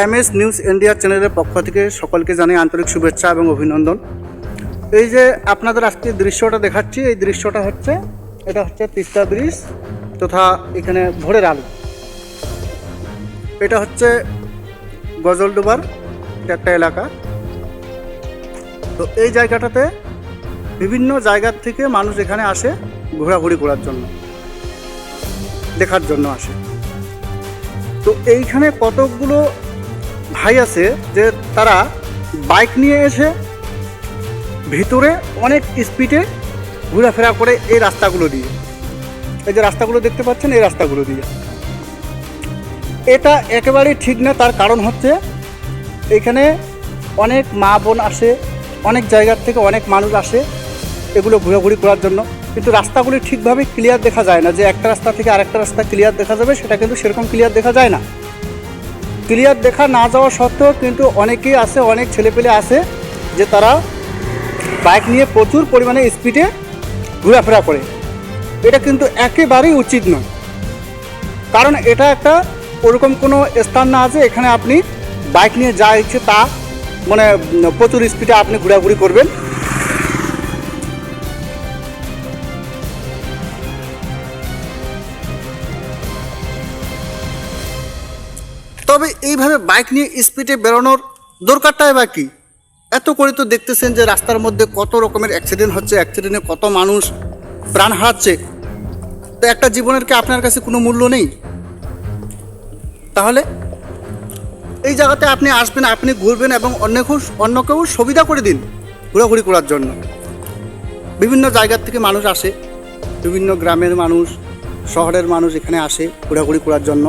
M S news India চ্যানেলের পক্ষ থেকে সকলকে জানাই আন্তরিক শুভেচ্ছা এবং অভিনন্দন। এই যে আপনাদের আজকে দৃশ্যটা দেখাচ্ছি, এই দৃশ্যটা হচ্ছে, এটা হচ্ছে তিস্তা ব্রিজ তথা এখানে ভোরের আলু। এটা হচ্ছে গজলডোবার একটা এলাকা। তো এই জায়গাটাতে বিভিন্ন জায়গার থেকে মানুষ এখানে আসে ঘোরাঘুরি করার জন্য, দেখার জন্য আসে। তো এইখানে কতকগুলো ভাই আছে যে তারা বাইক নিয়ে এসে ভিতরে অনেক স্পিডে ঘোরাফেরা করে এই রাস্তাগুলো দিয়ে। এই যে রাস্তাগুলো দেখতে পাচ্ছেন, এই রাস্তাগুলো দিয়ে। এটা একেবারেই ঠিক না, তার কারণ হচ্ছে এখানে অনেক মা বোন আসে, অনেক জায়গার থেকে অনেক মানুষ আসে এগুলো ঘোরাঘুরি করার জন্য। কিন্তু রাস্তাগুলি ঠিকভাবে ক্লিয়ার দেখা যায় না যে একটা রাস্তা থেকে আরেকটা রাস্তা ক্লিয়ার দেখা যাবে, সেটা কিন্তু সেরকম ক্লিয়ার দেখা যায় না। ক্লিয়ার দেখা না যাওয়া সত্ত্বেও কিন্তু অনেকেই আছে, অনেক ছেলেপেলে আছে যে তারা বাইক নিয়ে প্রচুর পরিমাণে স্পিডে ঘোরাফেরা করে। এটা কিন্তু একেবারেই উচিত নয়। কারণ এটা একটা ওরকম কোনো স্থান না আছে এখানে আপনি বাইক নিয়ে যা ইচ্ছে তা মানে প্রচুর স্পিডে আপনি ঘোরাঘুরি করবেন। তবে এইভাবে বাইক নিয়ে স্পিডে বেরোনোর দরকারটাই বা কি? এত করে তো দেখতেছেন যে রাস্তার মধ্যে কত রকমের অ্যাক্সিডেন্ট হচ্ছে অ্যাক্সিডেন্টে কত মানুষ প্রাণ হারাচ্ছে। তো একটা জীবনের কি আপনার কাছে কোনো মূল্য নেই? তাহলে এই জায়গাতে আপনি আসবেন, আপনি ঘুরবেন এবং অন্যকেও অন্যকেও সুবিধা করে দিন ঘোরাঘুরি করার জন্য। বিভিন্ন জায়গার থেকে মানুষ আসে, বিভিন্ন গ্রামের মানুষ, শহরের মানুষ এখানে আসে ঘোরাঘুরি করার জন্য।